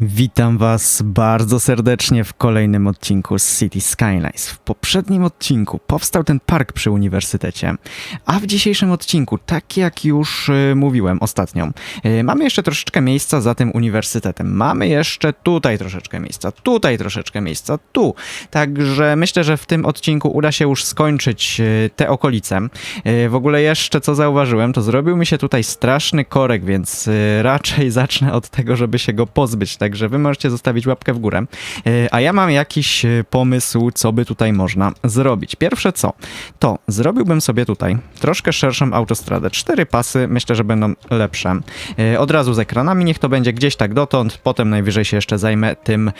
Witam Was bardzo serdecznie w kolejnym odcinku z City Skylines. W poprzednim odcinku powstał ten park przy uniwersytecie, a w dzisiejszym odcinku, tak jak już y, mówiłem ostatnio, y, mamy jeszcze troszeczkę miejsca za tym uniwersytetem. Mamy jeszcze tutaj troszeczkę miejsca, tutaj troszeczkę miejsca, tu. Także myślę, że w tym odcinku uda się już skończyć y, te okolice. W ogóle jeszcze co zauważyłem, to zrobił mi się tutaj straszny korek, więc raczej zacznę od tego, żeby się go pozbyć. Także wy możecie zostawić łapkę w górę. Y, A ja mam jakiś y, pomysł, co by tutaj można zrobić. Pierwsze co, to zrobiłbym sobie tutaj troszkę szerszą autostradę. Cztery pasy, myślę, że będą lepsze. Y, Od razu z ekranami, niech to będzie gdzieś tak dotąd, potem najwyżej się jeszcze zajmę tym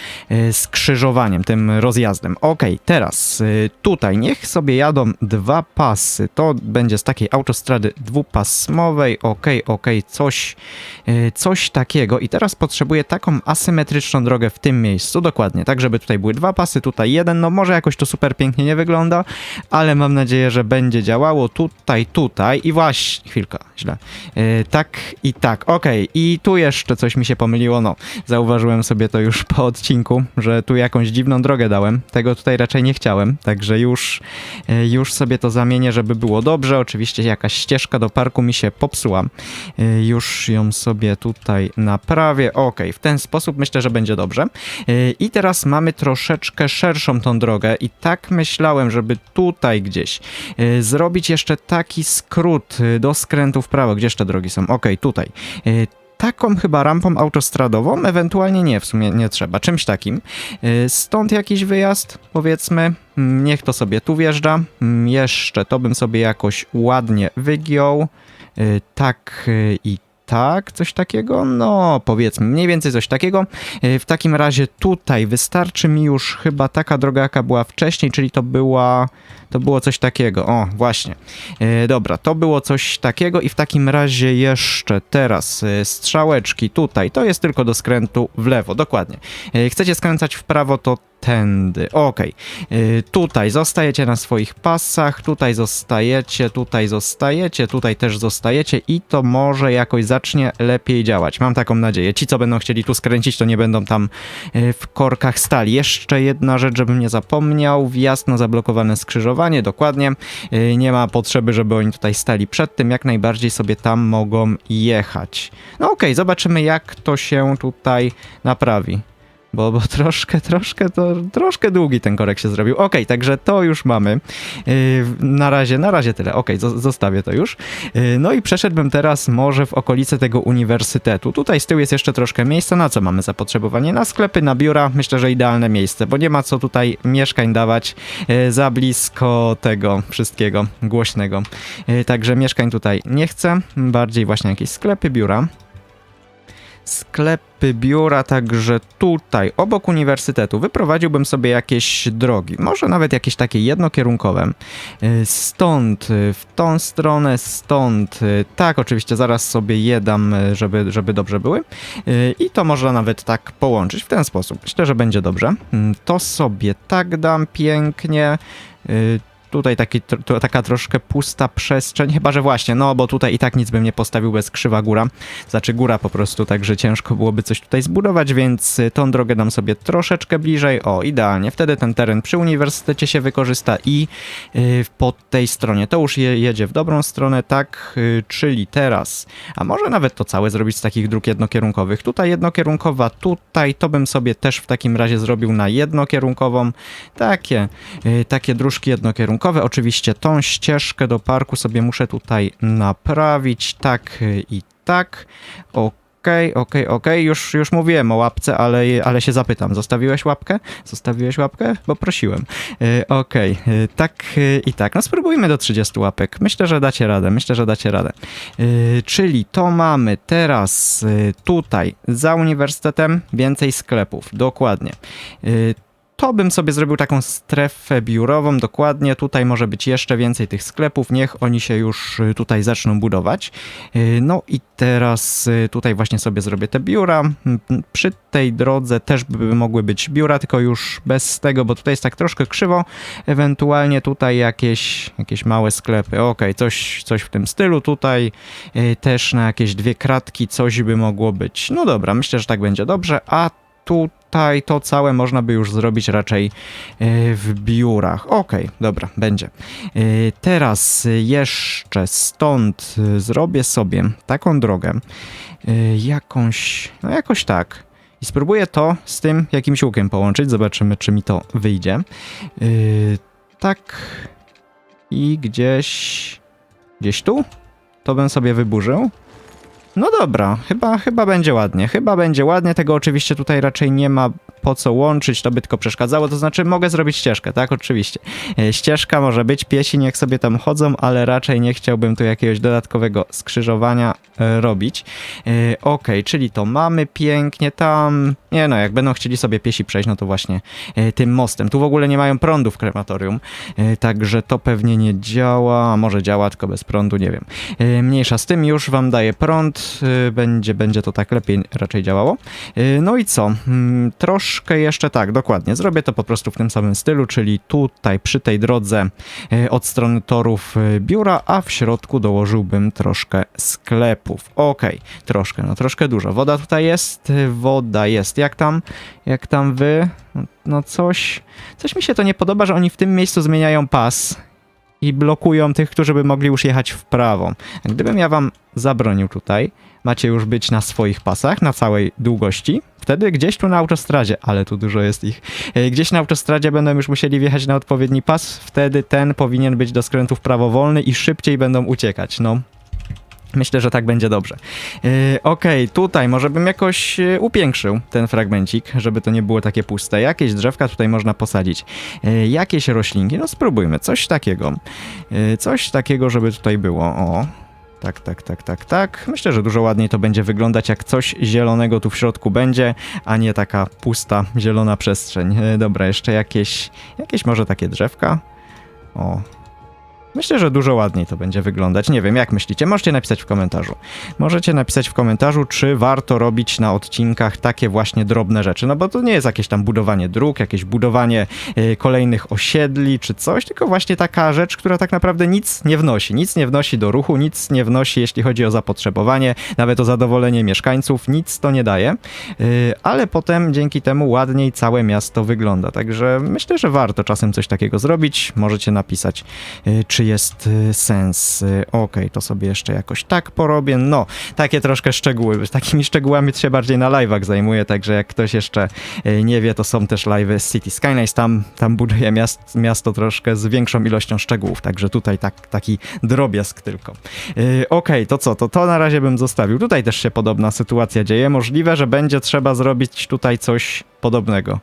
skrzyżowaniem, tym rozjazdem. Ok, teraz tutaj niech sobie jadą dwa pasy. To będzie z takiej autostrady dwupasmowej. Ok, ok, coś, coś takiego. I teraz potrzebuję taką asymetryczną drogę w tym miejscu, dokładnie, tak żeby tutaj były dwa pasy, tutaj jeden. No może jakoś to super pięknie nie wygląda, ale mam nadzieję, że będzie działało tutaj, tutaj i właśnie, chwilka, źle. Y, tak i tak, okej. I tu jeszcze coś mi się pomyliło, no. Zauważyłem sobie to już po odcinku, że tu jakąś dziwną drogę dałem. Tego tutaj raczej nie chciałem, także już, y, już sobie to zamienię, żeby było dobrze. Oczywiście jakaś ścieżka do parku mi się popsuła. Y, Już ją sobie tutaj naprawię. Okej, w ten sposób myślę, że będzie dobrze. Y, I teraz mamy troszeczkę szerszą tą drogę i tak myślałem, żeby tutaj gdzieś y, zrobić jeszcze taki skrót y, do skrętu w prawo. Gdzież te drogi są? Okej, tutaj. Taką chyba rampą autostradową, ewentualnie nie, w sumie nie trzeba, czymś takim. Stąd jakiś wyjazd, powiedzmy, Mm, niech to sobie tu wjeżdża. Mm, Jeszcze to bym sobie jakoś ładnie wygiął. Tak i tak, coś takiego? No, powiedzmy, mniej więcej coś takiego. Y, W takim razie tutaj wystarczy mi już chyba taka droga, jaka była wcześniej, czyli to była. To było coś takiego. O, właśnie. E, dobra, to było coś takiego i w takim razie jeszcze teraz e, strzałeczki tutaj. To jest tylko do skrętu w lewo, dokładnie. E, chcecie skręcać w prawo, to tędy. E, Tutaj zostajecie na swoich pasach, tutaj zostajecie, tutaj zostajecie, tutaj też zostajecie i to może jakoś zacznie lepiej działać. Mam taką nadzieję. Ci, co będą chcieli tu skręcić, to nie będą tam e, w korkach stali. Jeszcze jedna rzecz, żebym nie zapomniał. Na zablokowane skrzyżowanie, dokładnie. E, Nie ma potrzeby, żeby oni tutaj stali przed tym. Jak najbardziej sobie tam mogą jechać. No okej, zobaczymy jak to się tutaj naprawi. Bo, bo troszkę, troszkę, to troszkę długi ten korek się zrobił. Okej, także to już mamy. Yy, na razie, na razie tyle. Zo- zostawię to już. Yy, no i przeszedłbym teraz może w okolice tego uniwersytetu. Tutaj z tyłu jest jeszcze troszkę miejsca. Na co mamy zapotrzebowanie? Na sklepy, na biura. Myślę, że idealne miejsce, bo nie ma co tutaj mieszkań dawać yy, za blisko tego wszystkiego głośnego. Także mieszkań tutaj nie chcę. Bardziej właśnie jakieś sklepy, biura sklepy, biura, także tutaj, obok uniwersytetu, wyprowadziłbym sobie jakieś drogi, może nawet jakieś takie jednokierunkowe. Y, Stąd y, w tą stronę, stąd, y, tak, oczywiście zaraz sobie je dam, żeby, żeby dobrze były. I to można nawet tak połączyć w ten sposób. Myślę, że będzie dobrze. Mm, To sobie tak dam pięknie. Tutaj taki, to, taka troszkę pusta przestrzeń, chyba że właśnie, no bo tutaj i tak nic bym nie postawił bez krzywa góra, znaczy góra po prostu, także ciężko byłoby coś tutaj zbudować, więc y, tą drogę dam sobie troszeczkę bliżej, o idealnie, wtedy ten teren przy uniwersytecie się wykorzysta i y, po tej stronie, to już je, jedzie w dobrą stronę, tak, y, czyli teraz, a może nawet to całe zrobić z takich dróg jednokierunkowych, tutaj jednokierunkowa, tutaj to bym sobie też w takim razie zrobił na jednokierunkową, takie, y, takie dróżki jednokierunkowe. Oczywiście tą ścieżkę do parku sobie muszę tutaj naprawić, tak i tak. Okej, okej, okej, już, już mówiłem o łapce, ale, ale się zapytam. Zostawiłeś łapkę? Zostawiłeś łapkę? Bo prosiłem. Y, Okej, y, tak y, i tak. No spróbujmy do 30 łapek. Myślę, że dacie radę, myślę, że dacie radę. Y, czyli to mamy teraz tutaj za uniwersytetem więcej sklepów, dokładnie. To bym sobie zrobił taką strefę biurową, dokładnie. Tutaj może być jeszcze więcej tych sklepów. Niech oni się już y, tutaj zaczną budować. Y, No i teraz y, tutaj właśnie sobie zrobię te biura. Mm, Przy tej drodze też by mogły być biura, tylko już bez tego, bo tutaj jest tak troszkę krzywo. Ewentualnie tutaj jakieś, jakieś małe sklepy. Okej, coś, coś w tym stylu. Tutaj też na jakieś dwie kratki coś by mogło być. No dobra, myślę, że tak będzie dobrze. A tutaj to całe można by już zrobić raczej e, w biurach. Okej, dobra, będzie. E, Teraz jeszcze stąd e, zrobię sobie taką drogę, jakąś, no jakoś tak. I spróbuję to z tym jakimś łukiem połączyć, zobaczymy czy mi to wyjdzie. Tak i gdzieś, gdzieś tu? To bym sobie wyburzył. No dobra, chyba, chyba będzie ładnie. Chyba będzie ładnie. Tego oczywiście tutaj raczej nie ma po co łączyć, to by tylko przeszkadzało. To znaczy, mogę zrobić ścieżkę, tak? Oczywiście. E, Ścieżka może być, piesi niech sobie tam chodzą, ale raczej nie chciałbym tu jakiegoś dodatkowego skrzyżowania e, robić. E, Okej, czyli to mamy pięknie tam. Nie no, jak będą chcieli sobie piesi przejść, no to właśnie tym mostem. Tu w ogóle nie mają prądu w krematorium, także to pewnie nie działa, może działa tylko bez prądu, nie wiem. Mniejsza z tym, już wam daję prąd, będzie, będzie to tak lepiej raczej działało. No i co? Mm, Troszkę jeszcze tak, dokładnie. Zrobię to po prostu w tym samym stylu, czyli tutaj przy tej drodze e, od strony torów e, biura, a w środku dołożyłbym troszkę sklepów. Okej, troszkę, no troszkę dużo. Woda tutaj jest, e, woda jest. Jak tam? Jak tam wy? No, No coś, coś mi się to nie podoba, że oni w tym miejscu zmieniają pas i blokują tych, którzy by mogli już jechać w prawo. Gdybym ja wam zabronił tutaj, macie już być na swoich pasach, na całej długości, wtedy gdzieś tu na autostradzie, ale tu dużo jest ich, e, gdzieś na autostradzie będą już musieli wjechać na odpowiedni pas, wtedy ten powinien być do skrętów prawowolny i szybciej będą uciekać, no. Myślę, że tak będzie dobrze. Yy, Okej, tutaj może bym jakoś yy, upiększył ten fragmencik, żeby to nie było takie puste. Jakieś drzewka tutaj można posadzić. Yy, jakieś roślinki, no spróbujmy. Coś takiego. Yy, coś takiego, żeby tutaj było. O. Tak, tak, tak, tak, tak. Myślę, że dużo ładniej to będzie wyglądać, jak coś zielonego tu w środku będzie, a nie taka pusta, zielona przestrzeń. Dobra, jeszcze jakieś, jakieś może takie drzewka. O, Myślę, że dużo ładniej to będzie wyglądać. Nie wiem, jak myślicie? Możecie napisać w komentarzu. Możecie napisać w komentarzu, czy warto robić na odcinkach takie właśnie drobne rzeczy. No bo to nie jest jakieś tam budowanie dróg, jakieś budowanie y, kolejnych osiedli czy coś, tylko właśnie taka rzecz, która tak naprawdę nic nie wnosi. Nic nie wnosi do ruchu, nic nie wnosi, jeśli chodzi o zapotrzebowanie, nawet o zadowolenie mieszkańców, nic to nie daje. Y, ale potem dzięki temu ładniej całe miasto wygląda. Także myślę, że warto czasem coś takiego zrobić. Możecie napisać, y, czy jest y, sens. Y, Okej, to sobie jeszcze jakoś tak porobię. No, takie troszkę szczegóły. Takimi szczegółami się bardziej na live'ach zajmuję, także jak ktoś jeszcze y, nie wie, to są też live'y z City Skylines. Tam, tam buduję miast, miasto troszkę z większą ilością szczegółów, także tutaj tak, taki drobiazg tylko. Okej, to co? To to na razie bym zostawił. Tutaj też się podobna sytuacja dzieje. Możliwe, że będzie trzeba zrobić tutaj coś podobnego.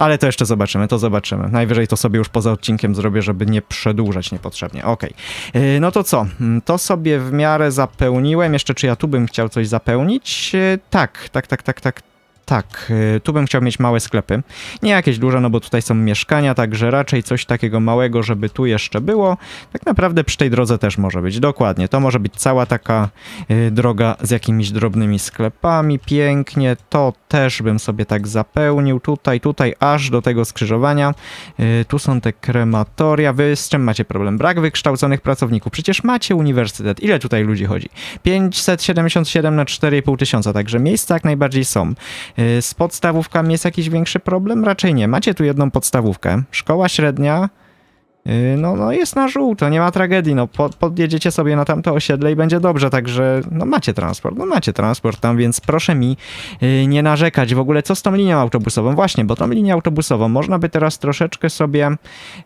Ale to jeszcze zobaczymy, to zobaczymy. Najwyżej to sobie już poza odcinkiem zrobię, żeby nie przedłużać niepotrzebnie. Okej. Yy, No to co? Mm, To sobie w miarę zapełniłem. Jeszcze czy ja tu bym chciał coś zapełnić? Yy, Tak, tak, tak, tak, tak. Tak, yy, tu bym chciał mieć małe sklepy. Nie jakieś duże, no bo tutaj są mieszkania, także raczej coś takiego małego, żeby tu jeszcze było. Tak naprawdę przy tej drodze też może być. Dokładnie. To może być cała taka yy, droga z jakimiś drobnymi sklepami. Pięknie. To też bym sobie tak zapełnił. Tutaj, tutaj, aż do tego skrzyżowania. Yy, tu są te krematoria. Wy z czym macie problem? Brak wykształconych pracowników. Przecież macie uniwersytet. Ile tutaj ludzi chodzi? 577 na 4,5 tysiąca, także miejsca jak najbardziej są. Yy, Z podstawówkami jest jakiś większy problem? Raczej nie. Macie tu jedną podstawówkę. Szkoła średnia. Yy, No, no jest na żółto, nie ma tragedii, no po, podjedziecie sobie na tamto osiedle i będzie dobrze, także no macie transport, no macie transport tam, więc proszę mi yy, nie narzekać. W ogóle co z tą linią autobusową? Właśnie, bo tą linię autobusową można by teraz troszeczkę sobie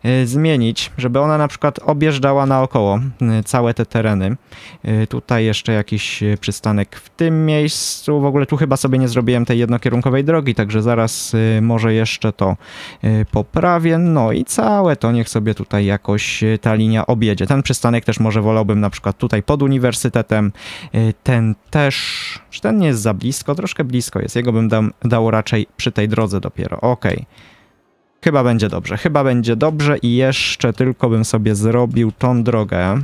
yy, zmienić, żeby ona na przykład objeżdżała naokoło yy, całe te tereny. Yy, tutaj jeszcze jakiś yy, przystanek w tym miejscu, w ogóle tu chyba sobie nie zrobiłem tej jednokierunkowej drogi, także zaraz yy, może jeszcze to yy, poprawię, no i całe to niech sobie tutaj jakoś yy, ta linia objedzie. Ten przystanek też może wolałbym na przykład tutaj pod uniwersytetem, yy, ten też, czy ten nie jest za blisko? Troszkę blisko jest, jego bym dam, dał raczej przy tej drodze dopiero, okej. Chyba będzie dobrze, chyba będzie dobrze i jeszcze tylko bym sobie zrobił tą drogę.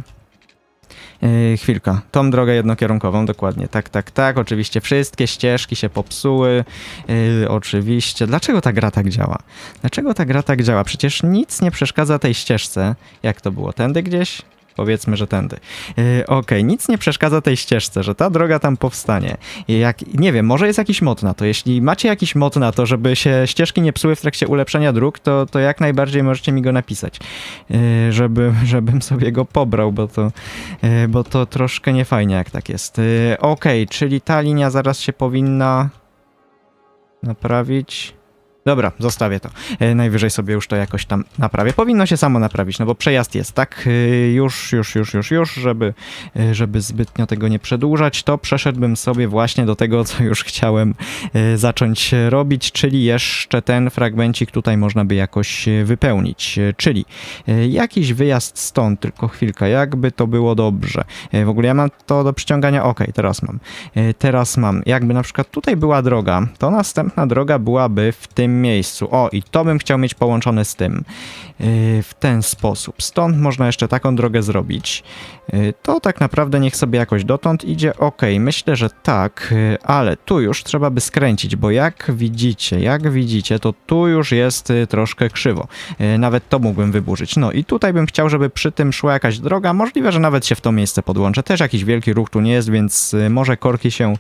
Yy, chwilka, tą drogę jednokierunkową, dokładnie. Tak, tak, tak. Oczywiście wszystkie ścieżki się popsuły. Yy, oczywiście. Dlaczego ta gra tak działa? Dlaczego ta gra tak działa? Przecież nic nie przeszkadza tej ścieżce. Jak to było? Tędy gdzieś? Powiedzmy, że tędy. Yy, Okej, nic nie przeszkadza tej ścieżce, że ta droga tam powstanie. Jak, nie wiem, może jest jakiś mod na to. Jeśli macie jakiś mod na to, żeby się ścieżki nie psuły w trakcie ulepszenia dróg, to, to jak najbardziej możecie mi go napisać, yy, żeby, żebym sobie go pobrał, bo to, yy, bo to troszkę niefajnie jak tak jest. Yy, Okej, czyli ta linia zaraz się powinna naprawić. Dobra, zostawię to. E, Najwyżej sobie już to jakoś tam naprawię. Powinno się samo naprawić, no bo przejazd jest, tak? E, Już, już, już, już, już, żeby, e, żeby zbytnio tego nie przedłużać, to przeszedłbym sobie właśnie do tego, co już chciałem zacząć robić, czyli jeszcze ten fragmencik tutaj można by jakoś wypełnić. Czyli jakiś wyjazd stąd, tylko chwilkę, jakby to było dobrze. W ogóle ja mam to do przyciągania, ok, teraz mam. Teraz mam, jakby na przykład tutaj była droga, to następna droga byłaby w tym miejscu. O, i to bym chciał mieć połączone z tym. Yy, W ten sposób. Stąd można jeszcze taką drogę zrobić. Yy, To tak naprawdę niech sobie jakoś dotąd idzie. Ok, myślę, że tak, yy, ale tu już trzeba by skręcić, bo jak widzicie, jak widzicie, to tu już jest troszkę krzywo. Nawet to mógłbym wyburzyć. No i tutaj bym chciał, żeby przy tym szła jakaś droga. Możliwe, że nawet się w to miejsce podłączę. Też jakiś wielki ruch tu nie jest, więc może korki się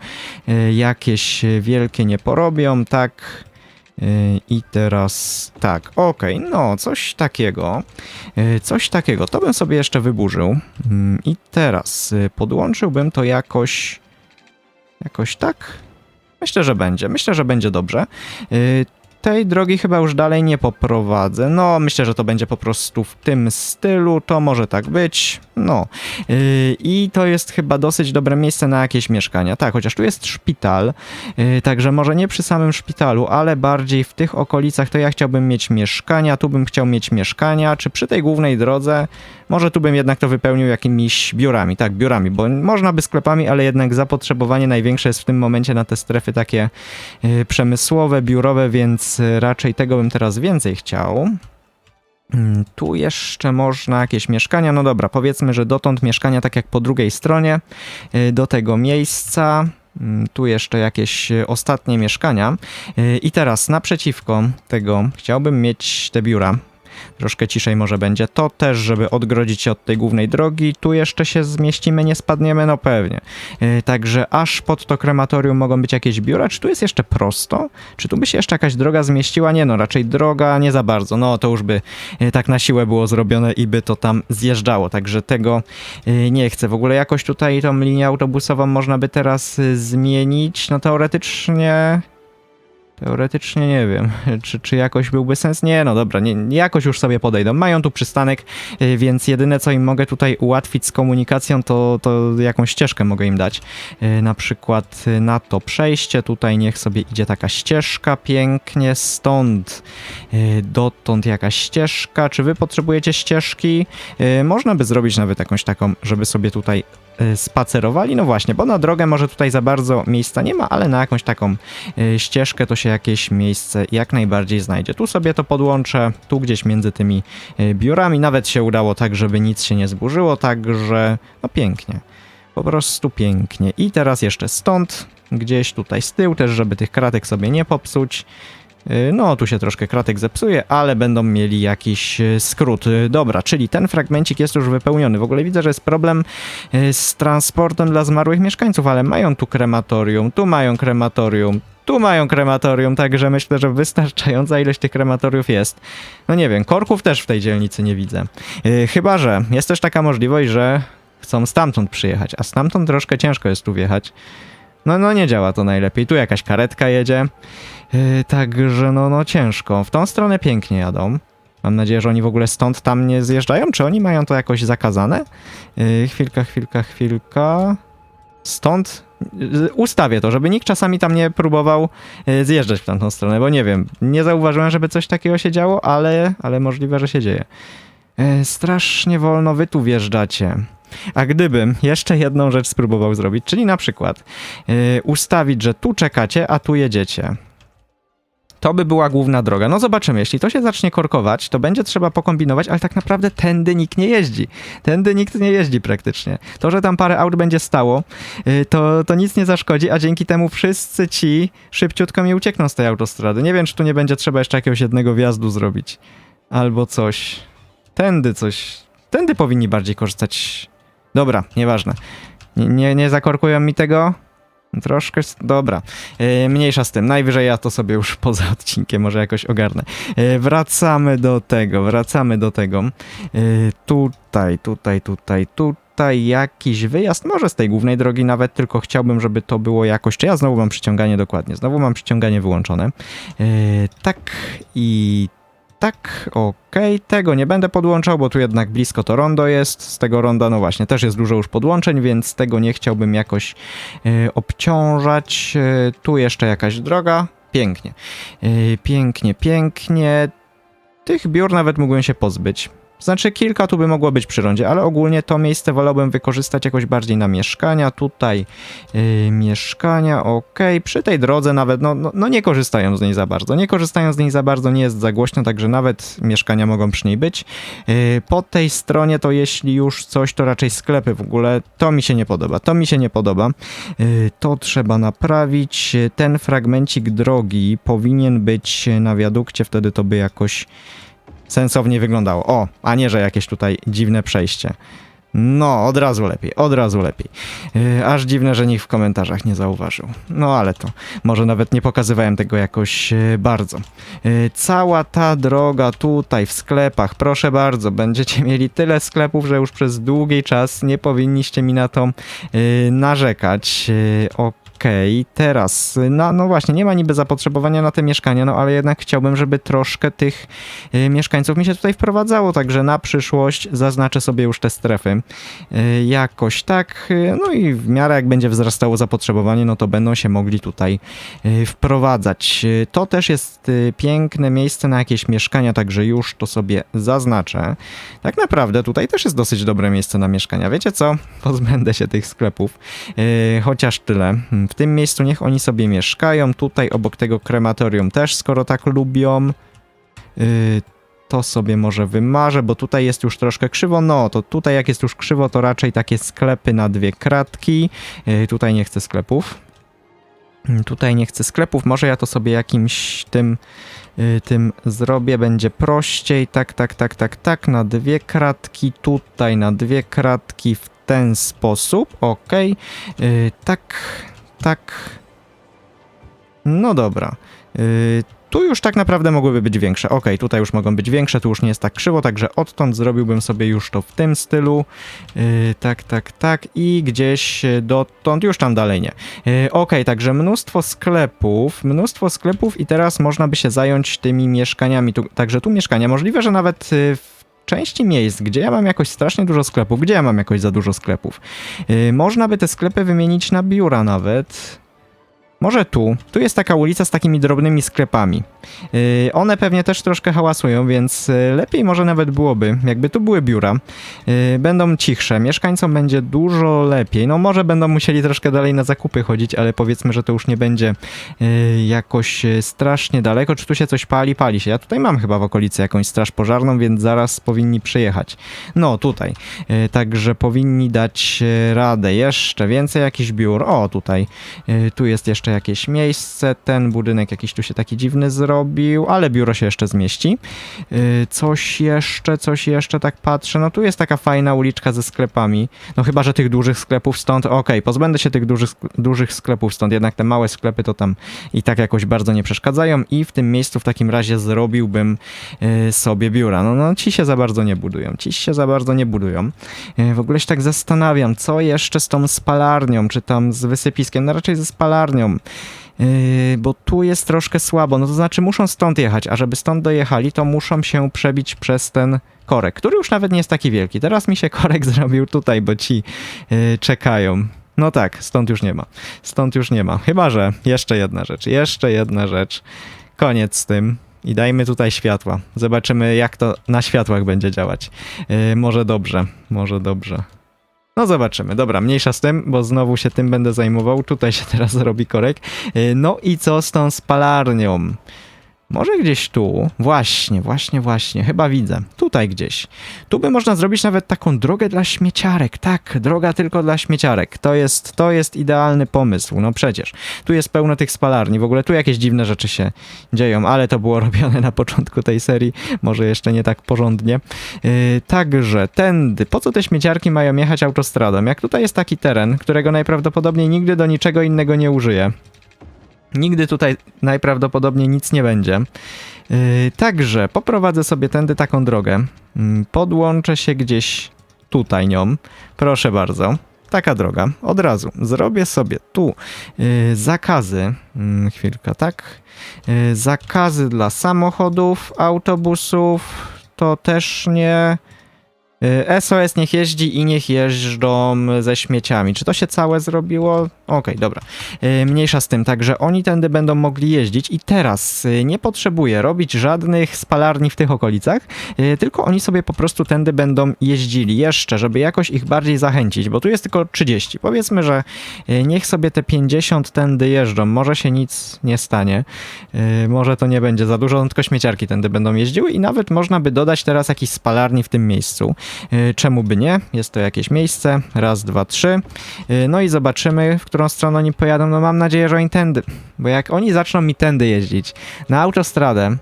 jakieś wielkie nie porobią, tak. I teraz tak, okej, no coś takiego, Yy, coś takiego, to bym sobie jeszcze wyburzył. Mm, I teraz yy, podłączyłbym to jakoś, jakoś tak. Myślę, że będzie, myślę, że będzie dobrze. Yy, Tej drogi chyba już dalej nie poprowadzę. No, myślę, że to będzie po prostu w tym stylu, to może tak być. No. Yy, I to jest chyba dosyć dobre miejsce na jakieś mieszkania. Tak, chociaż tu jest szpital, yy, także może nie przy samym szpitalu, ale bardziej w tych okolicach to ja chciałbym mieć mieszkania, tu bym chciał mieć mieszkania, czy przy tej głównej drodze, może tu bym jednak to wypełnił jakimiś biurami, tak, biurami, bo można by sklepami, ale jednak zapotrzebowanie największe jest w tym momencie na te strefy takie yy, przemysłowe, biurowe, więc raczej tego bym teraz więcej chciał. Mm, Tu jeszcze można jakieś mieszkania. No dobra, powiedzmy, że dotąd mieszkania tak jak po drugiej stronie y, do tego miejsca. Mm, Tu jeszcze jakieś y, ostatnie mieszkania. Y, I teraz naprzeciwko tego chciałbym mieć te biura. Troszkę ciszej może będzie. To też, żeby odgrodzić się od tej głównej drogi. Tu jeszcze się zmieścimy, nie spadniemy, no pewnie. Yy, Także aż pod to krematorium mogą być jakieś biura. Czy tu jest jeszcze prosto? Czy tu by się jeszcze jakaś droga zmieściła? Nie no, raczej droga nie za bardzo. No to już by yy, tak na siłę było zrobione i by to tam zjeżdżało. Także tego yy, nie chcę. W ogóle jakoś tutaj tą linię autobusową można by teraz zmienić. No teoretycznie... Teoretycznie nie wiem, czy, czy jakoś byłby sens. Nie, no dobra, nie, jakoś już sobie podejdą. Mają tu przystanek, y, więc jedyne co im mogę tutaj ułatwić z komunikacją, to, to jakąś ścieżkę mogę im dać. Y, Na przykład y, na to przejście, tutaj niech sobie idzie taka ścieżka pięknie, stąd dotąd jakaś ścieżka. Czy wy potrzebujecie ścieżki? Można by zrobić nawet jakąś taką, żeby sobie tutaj spacerowali. No właśnie, bo na drogę może tutaj za bardzo miejsca nie ma, ale na jakąś taką y, ścieżkę to się jakieś miejsce jak najbardziej znajdzie. Tu sobie to podłączę, tu gdzieś między tymi y, biurami. Nawet się udało tak, żeby nic się nie zburzyło, także no pięknie. Po prostu pięknie. I teraz jeszcze stąd, gdzieś tutaj z tyłu też, żeby tych kratek sobie nie popsuć. Y, No, tu się troszkę kratek zepsuje, ale będą mieli jakiś y, skrót. Y, Dobra, czyli ten fragmencik jest już wypełniony. W ogóle widzę, że jest problem z transportem dla zmarłych mieszkańców, ale mają tu krematorium, tu mają krematorium, tu mają krematorium, także myślę, że wystarczająca ilość tych krematoriów jest. No nie wiem, korków też w tej dzielnicy nie widzę. Chyba, że jest też taka możliwość, że chcą stamtąd przyjechać, a stamtąd troszkę ciężko jest tu wjechać. No, no nie działa to najlepiej. Tu jakaś karetka jedzie. Yy, także no, no ciężko. W tą stronę pięknie jadą. Mam nadzieję, że oni w ogóle stąd tam nie zjeżdżają. Czy oni mają to jakoś zakazane? Yy, chwilka, chwilka, chwilka. Stąd yy, ustawię to, żeby nikt czasami tam nie próbował zjeżdżać w tamtą stronę, bo nie wiem, nie zauważyłem, żeby coś takiego się działo, ale, ale możliwe, że się dzieje. Strasznie wolno wy tu wjeżdżacie. A gdybym jeszcze jedną rzecz spróbował zrobić, czyli na przykład ustawić, że tu czekacie, a tu jedziecie. To by była główna droga. No zobaczymy, jeśli to się zacznie korkować, to będzie trzeba pokombinować, ale tak naprawdę tędy nikt nie jeździ. Tędy nikt nie jeździ praktycznie. To, że tam parę aut będzie stało, yy, to, to nic nie zaszkodzi, a dzięki temu wszyscy ci szybciutko mi uciekną z tej autostrady. Nie wiem, czy tu nie będzie trzeba jeszcze jakiegoś jednego wjazdu zrobić. Albo coś. Tędy coś tędy powinni bardziej korzystać. Dobra, nieważne. Nie, nie, nie zakorkują mi tego? Troszkę, dobra. E, mniejsza z tym. Najwyżej ja to sobie już poza odcinkiem może jakoś ogarnę. E, wracamy do tego, wracamy do tego. E, tutaj, tutaj, tutaj, tutaj jakiś wyjazd, może z tej głównej drogi nawet, tylko chciałbym, żeby to było jakoś, czy ja znowu mam przyciąganie dokładnie, znowu mam przyciąganie wyłączone. Tak i tak, okej, tego nie będę podłączał, bo tu jednak blisko to rondo jest. Z tego ronda, no właśnie, też jest dużo już podłączeń, więc tego nie chciałbym jakoś e, obciążać. E, tu jeszcze jakaś droga. Pięknie. E, pięknie, pięknie. Tych biur nawet mógłbym się pozbyć. Znaczy, kilka tu by mogło być przy rondzie, ale ogólnie to miejsce wolałbym wykorzystać jakoś bardziej na mieszkania. Tutaj e, mieszkania, okej. Przy tej drodze nawet, no, no, no nie korzystają z niej za bardzo. Nie korzystają z niej za bardzo, nie jest za głośno, także nawet mieszkania mogą przy niej być. Yy, Po tej stronie to jeśli już coś, to raczej sklepy w ogóle. To mi się nie podoba. To mi się nie podoba. Yy, To trzeba naprawić. Yy, Ten fragmencik drogi powinien być na wiadukcie, wtedy to by jakoś sensownie wyglądało. O, a nie, że jakieś tutaj dziwne przejście. No, od razu lepiej, od razu lepiej. Yy, aż dziwne, że nikt w komentarzach nie zauważył. No ale to, może nawet nie pokazywałem tego jakoś yy, bardzo. Yy, Cała ta droga tutaj w sklepach, proszę bardzo, będziecie mieli tyle sklepów, że już przez długi czas nie powinniście mi na to yy, narzekać. Yy, Okej, teraz, yy, no, no właśnie, nie ma niby zapotrzebowania na te mieszkania, no ale jednak chciałbym, żeby troszkę tych yy, mieszkańców mi się tutaj wprowadzało, także na przyszłość zaznaczę sobie już te strefy. Yy, Jakoś tak, yy, no i w miarę jak będzie wzrastało zapotrzebowanie, no to będą się mogli tutaj wprowadzać. To też jest piękne miejsce na jakieś mieszkania, także już to sobie zaznaczę. Tak naprawdę tutaj też jest dosyć dobre miejsce na mieszkania. Wiecie co? Pozbędę się tych sklepów. Chociaż tyle. W tym miejscu niech oni sobie mieszkają. Tutaj obok tego krematorium też, skoro tak lubią. Yy, to sobie może wymarzę, bo tutaj jest już troszkę krzywo. No, to tutaj jak jest już krzywo, to raczej takie sklepy na dwie kratki. Yy, tutaj nie chcę sklepów. Yy, Tutaj nie chcę sklepów. Może ja to sobie jakimś tym yy, tym zrobię, będzie prościej. Tak, tak, tak, tak, tak. Na dwie kratki. Tutaj na dwie kratki w ten sposób. Ok. Yy, tak, tak. No dobra. Yy, tu już tak naprawdę mogłyby być większe. Ok, tutaj już mogą być większe, tu już nie jest tak krzywo, także odtąd zrobiłbym sobie już to w tym stylu. Yy, tak, tak, tak. I gdzieś dotąd, już tam dalej nie. Yy, ok, także mnóstwo sklepów, mnóstwo sklepów i teraz można by się zająć tymi mieszkaniami. Tu, także tu mieszkania. Możliwe, że nawet w części miejsc, gdzie ja mam jakoś strasznie dużo sklepów, gdzie ja mam jakoś za dużo sklepów, yy, można by te sklepy wymienić na biura nawet. Może tu. Tu jest taka ulica z takimi drobnymi sklepami. Yy, one pewnie też troszkę hałasują, więc yy, lepiej może nawet byłoby, jakby tu były biura. Yy, będą cichsze, mieszkańcom będzie dużo lepiej. No może będą musieli troszkę dalej na zakupy chodzić, ale powiedzmy, że to już nie będzie yy, jakoś yy, strasznie daleko. Czy tu się coś pali? Pali się. Ja tutaj mam chyba w okolicy jakąś straż pożarną, więc zaraz powinni przyjechać. No tutaj. Yy, także powinni dać yy, radę. Jeszcze więcej jakichś biur. O, tutaj. Yy, tu jest jeszcze jakieś miejsce. Ten budynek jakiś tu się taki dziwny zrobił, ale biuro się jeszcze zmieści. Yy, coś jeszcze, coś jeszcze tak patrzę. No tu jest taka fajna uliczka ze sklepami. No chyba, że tych dużych sklepów stąd. Okej, pozbędę się tych dużych, dużych sklepów stąd. Jednak te małe sklepy to tam i tak jakoś bardzo nie przeszkadzają. I w tym miejscu w takim razie zrobiłbym yy, sobie biura. No, no ci się za bardzo nie budują. Ci się za bardzo nie budują. Yy, w ogóle się tak zastanawiam, co jeszcze z tą spalarnią, czy tam z wysypiskiem. No raczej ze spalarnią. Yy, bo tu jest troszkę słabo. No to znaczy muszą stąd jechać, a żeby stąd dojechali, to muszą się przebić przez ten korek, który już nawet nie jest taki wielki. Teraz mi się korek zrobił tutaj, bo ci yy, czekają. No tak, stąd już nie ma. Stąd już nie ma. Chyba, że jeszcze jedna rzecz, jeszcze jedna rzecz. Koniec z tym. I dajmy tutaj światła. Zobaczymy, jak to na światłach będzie działać. Yy, może dobrze, może dobrze. No zobaczymy. Dobra, mniejsza z tym, bo znowu się tym będę zajmował. Tutaj się teraz robi korek. Yy, No i co z tą spalarnią? Może gdzieś tu. Właśnie, właśnie, właśnie. Chyba widzę. Tutaj gdzieś. Tu by można zrobić nawet taką drogę dla śmieciarek. Tak, droga tylko dla śmieciarek. To jest, to jest idealny pomysł. No przecież. Tu jest pełno tych spalarni. W ogóle tu jakieś dziwne rzeczy się dzieją, ale to było robione na początku tej serii. Może jeszcze nie tak porządnie. Yy, także tędy. Po co te śmieciarki mają jechać autostradą? Jak tutaj jest taki teren, którego najprawdopodobniej nigdy do niczego innego nie użyję. Nigdy tutaj najprawdopodobniej nic nie będzie. Yy, także poprowadzę sobie tędy taką drogę. Yy, podłączę się gdzieś tutaj nią. Proszę bardzo. Taka droga. Od razu. Zrobię sobie tu yy, zakazy. Yy, chwilkę, tak? Yy, zakazy dla samochodów, autobusów. To też nie. SOS niech jeździ i niech jeżdżą ze śmieciami. Czy to się całe zrobiło? Okej, dobra. Yy, Mniejsza z tym, także oni tędy będą mogli jeździć i teraz yy, nie potrzebuję robić żadnych spalarni w tych okolicach, tylko oni sobie po prostu tędy będą jeździli jeszcze, żeby jakoś ich bardziej zachęcić, bo tu jest tylko 30. Powiedzmy, że niech sobie te 50 tędy jeżdżą, może się nic nie stanie, może to nie będzie za dużo, no tylko śmieciarki tędy będą jeździły i nawet można by dodać teraz jakiś spalarni w tym miejscu. Yy, Czemu by nie? Jest to jakieś miejsce. Raz, dwa, trzy. Yy, No i zobaczymy, w którą stronę oni pojadą. No mam nadzieję, że oni tędy. Bo jak oni zaczną mi tędy jeździć na autostradę,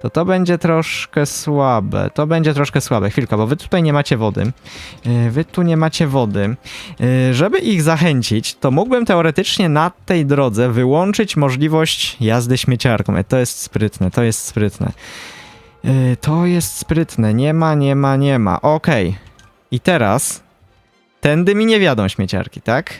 to to będzie troszkę słabe. To będzie troszkę słabe. Chwilka, bo wy tutaj nie macie wody. Yy, Wy tu nie macie wody. Żeby ich zachęcić, to mógłbym teoretycznie na tej drodze wyłączyć możliwość jazdy śmieciarką. E, To jest sprytne, to jest sprytne. Yy, To jest sprytne. Nie ma, nie ma, nie ma. Okej. I teraz tędy mi nie wiadą śmieciarki, tak?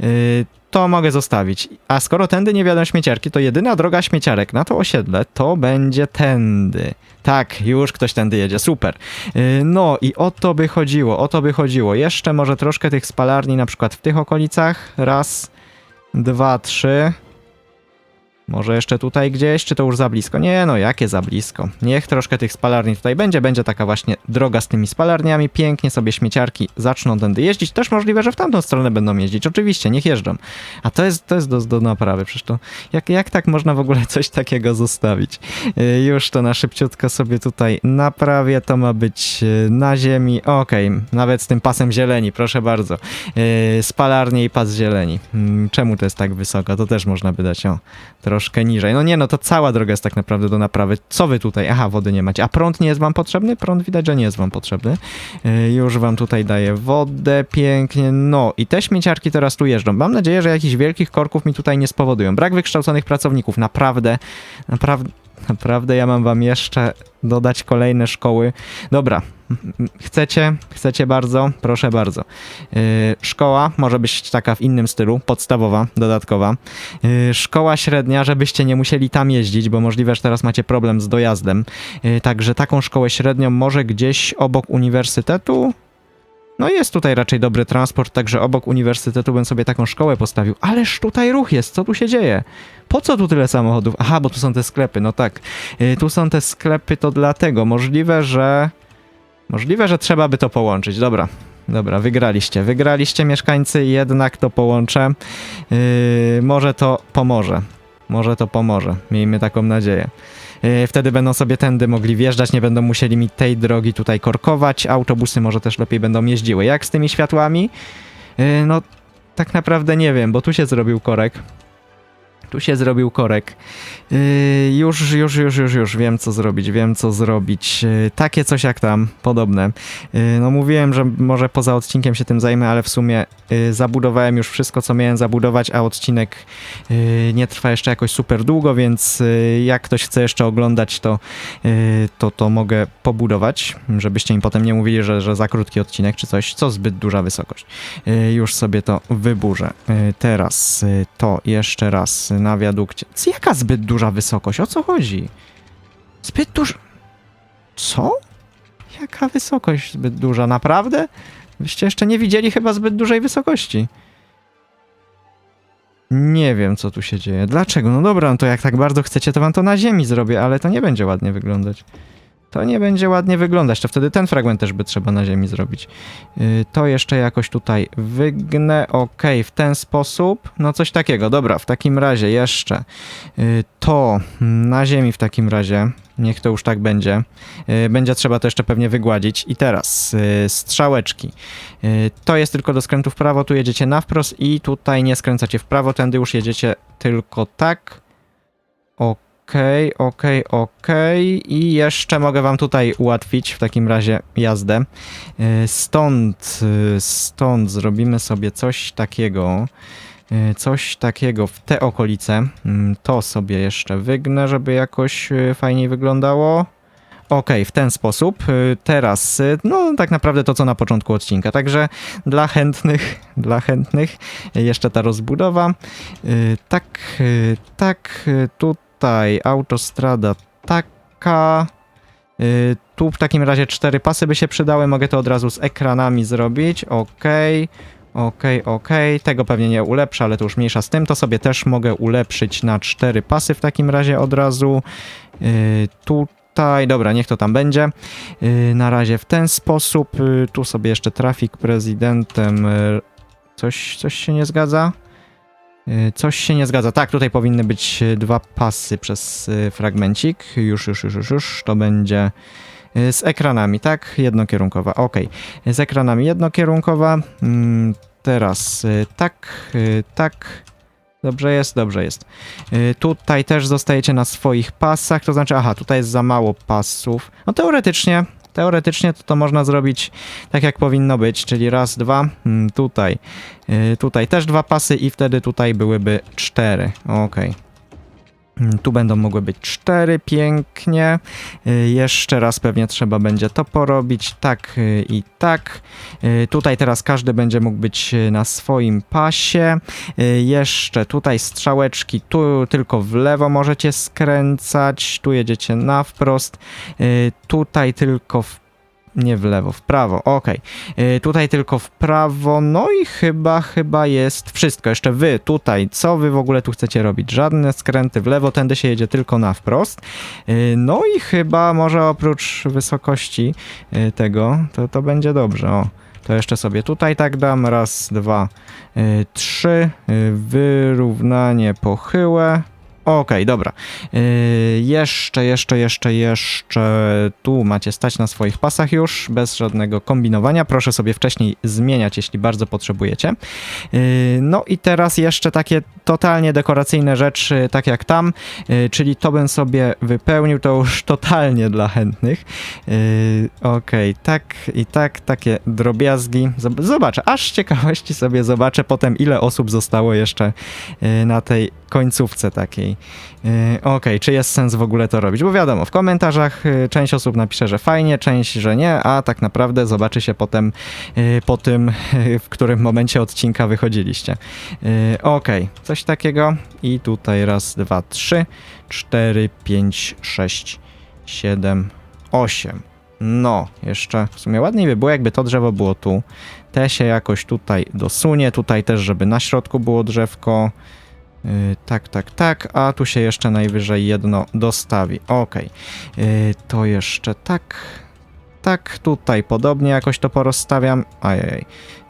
Yy, to mogę zostawić. A skoro tędy nie wiadą śmieciarki, to jedyna droga śmieciarek na to osiedle to będzie tędy. Tak, już ktoś tędy jedzie, super. Yy, no i o to by chodziło, o to by chodziło. Jeszcze może troszkę tych spalarni na przykład w tych okolicach. Raz, dwa, trzy. Może jeszcze tutaj gdzieś, czy to już za blisko? Nie, no jakie za blisko. Niech troszkę tych spalarni tutaj będzie. Będzie taka właśnie droga z tymi spalarniami. Pięknie sobie śmieciarki zaczną tędy jeździć. Też możliwe, że w tamtą stronę będą jeździć. Oczywiście, niech jeżdżą. A to jest, to jest do, do naprawy. Przecież to jak, jak tak można w ogóle coś takiego zostawić? Yy, już to na szybciutko sobie tutaj naprawię. To ma być yy, na ziemi. Okej, nawet z tym pasem zieleni, proszę bardzo. Yy, spalarnie i pas zieleni. Mm, Czemu to jest tak wysoko? To też można by dać o troszkę niżej. No nie, no to cała droga jest tak naprawdę do naprawy. Co wy tutaj? Aha, wody nie macie. A prąd nie jest wam potrzebny? Prąd widać, że nie jest wam potrzebny. Yy, już wam tutaj daję wodę pięknie. No i te śmieciarki teraz tu jeżdżą. Mam nadzieję, że jakichś wielkich korków mi tutaj nie spowodują. Brak wykształconych pracowników. Naprawdę, naprawdę, naprawdę ja mam wam jeszcze dodać kolejne szkoły. Dobra, chcecie, chcecie bardzo, proszę bardzo. Yy, szkoła może być taka w innym stylu, podstawowa, dodatkowa. Yy, szkoła średnia, żebyście nie musieli tam jeździć, bo możliwe, że teraz macie problem z dojazdem. Yy, także taką szkołę średnią może gdzieś obok uniwersytetu. No jest tutaj raczej dobry transport, także obok uniwersytetu bym sobie taką szkołę postawił. Ależ tutaj ruch jest, co tu się dzieje? Po co tu tyle samochodów? Aha, bo tu są te sklepy, no tak. Yy, tu są te sklepy, to dlatego. Możliwe, że... Możliwe, że trzeba by to połączyć. Dobra, dobra, wygraliście. Wygraliście mieszkańcy, jednak to połączę. Yy, może to pomoże. Może to pomoże. Miejmy taką nadzieję. Yy, wtedy będą sobie tędy mogli wjeżdżać, nie będą musieli mi tej drogi tutaj korkować. Autobusy może też lepiej będą jeździły. Jak z tymi światłami? Yy, no, tak naprawdę nie wiem, bo tu się zrobił korek. Tu się zrobił korek. Yy, już, już, już, już, już wiem co zrobić, wiem co zrobić. Yy, takie coś jak tam, podobne. Yy, no mówiłem, że może poza odcinkiem się tym zajmę, ale w sumie yy, zabudowałem już wszystko, co miałem zabudować, a odcinek yy, nie trwa jeszcze jakoś super długo, więc yy, jak ktoś chce jeszcze oglądać, to, yy, to, to mogę pobudować, żebyście mi potem nie mówili, że, że za krótki odcinek czy coś, co zbyt duża wysokość. Yy, już sobie to wyburzę. Yy, teraz yy, to jeszcze raz na wiadukcie. Co, jaka zbyt duża wysokość? O co chodzi? Zbyt duża... Co? Jaka wysokość zbyt duża? Naprawdę? Wyście jeszcze nie widzieli chyba zbyt dużej wysokości. Nie wiem, co tu się dzieje. Dlaczego? No dobra, no to jak tak bardzo chcecie, to wam to na ziemi zrobię, ale to nie będzie ładnie wyglądać. To nie będzie ładnie wyglądać, to wtedy ten fragment też by trzeba na ziemi zrobić. Y, To jeszcze jakoś tutaj wygnę, ok, w ten sposób, no coś takiego, dobra, w takim razie jeszcze y, to na ziemi w takim razie, niech to już tak będzie, Y, będzie trzeba to jeszcze pewnie wygładzić. I teraz strzałeczki, to jest tylko do skrętu w prawo, tu jedziecie na wprost i tutaj nie skręcacie w prawo, tędy już jedziecie tylko tak, Okej, okej, okej. I jeszcze mogę wam tutaj ułatwić w takim razie jazdę. Y, Stąd, y, stąd zrobimy sobie coś takiego. y, Coś takiego w te okolice. Mm, To sobie jeszcze wygnę, żeby jakoś fajniej wyglądało. Okej, w ten sposób. Teraz, no tak naprawdę to co na początku odcinka. Także dla chętnych, dla chętnych jeszcze ta rozbudowa. Tak, tak, y, tutaj autostrada taka. Y, Tu w takim razie cztery pasy by się przydały. Mogę to od razu z ekranami zrobić. Okej. Okej, okej, tego pewnie nie ulepszę, ale to już mniejsza z tym. To sobie też mogę ulepszyć na cztery pasy w takim razie od razu. Yy, tutaj, dobra, niech to tam będzie. Yy, na razie w ten sposób. Tu sobie jeszcze trafik prezydentem. Coś, coś się nie zgadza? Yy, Coś się nie zgadza. Tak, tutaj powinny być yy, dwa pasy przez yy, fragmencik. Już, już, już, już, już. To będzie z ekranami, tak? Jednokierunkowa. Ok. Z ekranami jednokierunkowa. Mm, Teraz tak, tak. Dobrze jest, dobrze jest. Tutaj też zostajecie na swoich pasach, to znaczy, aha, tutaj jest za mało pasów. No teoretycznie, teoretycznie to, to można zrobić tak jak powinno być, czyli raz, dwa, mm, tutaj. Yy, Tutaj też dwa pasy i wtedy tutaj byłyby cztery. Okej. Mm, Tu będą mogły być cztery, pięknie. Y, Jeszcze raz pewnie trzeba będzie to porobić, tak y, i tak. Y, Tutaj teraz każdy będzie mógł być na swoim pasie. Jeszcze tutaj strzałeczki, tu tylko w lewo możecie skręcać, tu jedziecie na wprost. Tutaj tylko w nie w lewo, w prawo, okej. Y, Tutaj tylko w prawo, no i chyba, chyba jest wszystko. Jeszcze wy tutaj, co wy w ogóle tu chcecie robić? Żadne skręty w lewo, tędy się jedzie tylko na wprost. Y, No i chyba może oprócz wysokości y, tego, to, to będzie dobrze, o. To jeszcze sobie tutaj tak dam, raz, dwa, y, trzy, y, wyrównanie pochyłe. Okej, dobra. Yy, jeszcze, jeszcze, jeszcze, jeszcze tu macie stać na swoich pasach już, bez żadnego kombinowania. Proszę sobie wcześniej zmieniać, jeśli bardzo potrzebujecie. Yy, no i teraz jeszcze takie totalnie dekoracyjne rzeczy, tak jak tam, yy, czyli to bym sobie wypełnił, to już totalnie dla chętnych. Okej, tak i tak, takie drobiazgi. Zob- Zobaczę, aż ciekawości sobie zobaczę potem, ile osób zostało jeszcze na tej końcówce takiej. Yy, Okej, czy jest sens w ogóle to robić? Bo wiadomo, w komentarzach yy, część osób napisze, że fajnie, część, że nie, a tak naprawdę zobaczy się potem yy, po tym, w którym momencie odcinka wychodziliście. Okej, coś takiego i tutaj raz, dwa, trzy, cztery, pięć, sześć, siedem, osiem. No, jeszcze w sumie ładniej by było, jakby to drzewo było tu. Te się jakoś tutaj dosunie, tutaj też, żeby na środku było drzewko. Yy, tak, tak, tak, a tu się jeszcze najwyżej jedno dostawi. Okej, Yy, to jeszcze tak, tak, tutaj podobnie jakoś to porozstawiam. Ajajaj.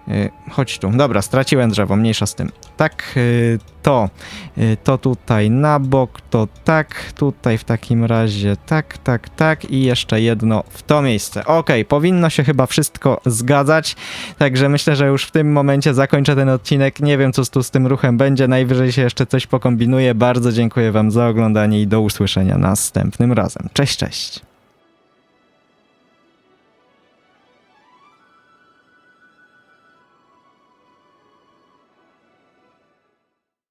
Yy, Chodź tu. Dobra, straciłem drzewo, mniejsza z tym. Tak, yy, to, yy, to tutaj na bok, to tak, tutaj w takim razie tak, tak, tak i jeszcze jedno w to miejsce. Okej, powinno się chyba wszystko zgadzać, także myślę, że już w tym momencie zakończę ten odcinek. Nie wiem, co tu z tym ruchem będzie, najwyżej się jeszcze coś pokombinuję. Bardzo dziękuję wam za oglądanie i do usłyszenia następnym razem. Cześć, cześć.